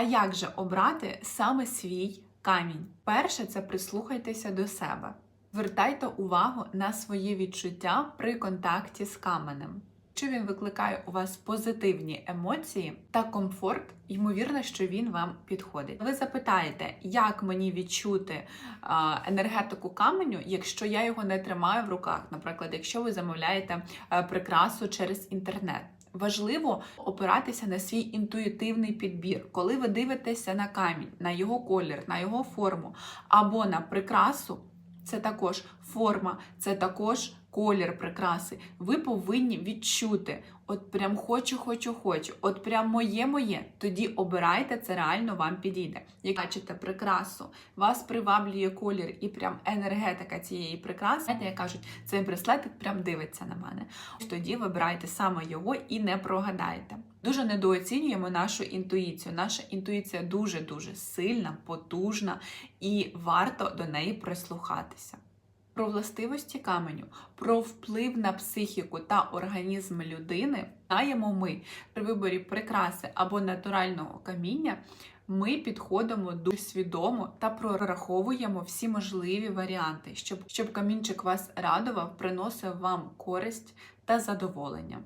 А як же обрати саме свій камінь? Перше, це прислухайтеся до себе. Звертайте увагу на свої відчуття при контакті з каменем. Якщо він викликає у вас позитивні емоції та комфорт, ймовірно, що він вам підходить. Ви запитаєте, як мені відчути енергетику каменю, якщо я його не тримаю в руках. Наприклад, якщо ви замовляєте а, прикрасу через інтернет. Важливо опиратися на свій інтуїтивний підбір, коли ви дивитеся на камінь, на його колір, на його форму або на прикрасу. Це також форма, це також колір прикраси. Ви повинні відчути, от прям хочу, хочу, хочу, от прям моє моє. Тоді обирайте, це реально вам підійде. Як бачите прикрасу, вас приваблює колір і прям енергетика цієї прикраси. Знаєте, як кажуть, цей браслетик прям дивиться на мене. Тоді вибирайте саме його і не прогадаєте. Дуже недооцінюємо нашу інтуїцію. Наша інтуїція дуже дуже сильна, потужна і варто до неї прислухатися. Про властивості каменю, про вплив на психіку та організм людини знаємо ми при виборі прикраси або натурального каміння. Ми підходимо дуже свідомо та прораховуємо всі можливі варіанти, щоб, щоб камінчик вас радував, приносив вам користь та задоволення.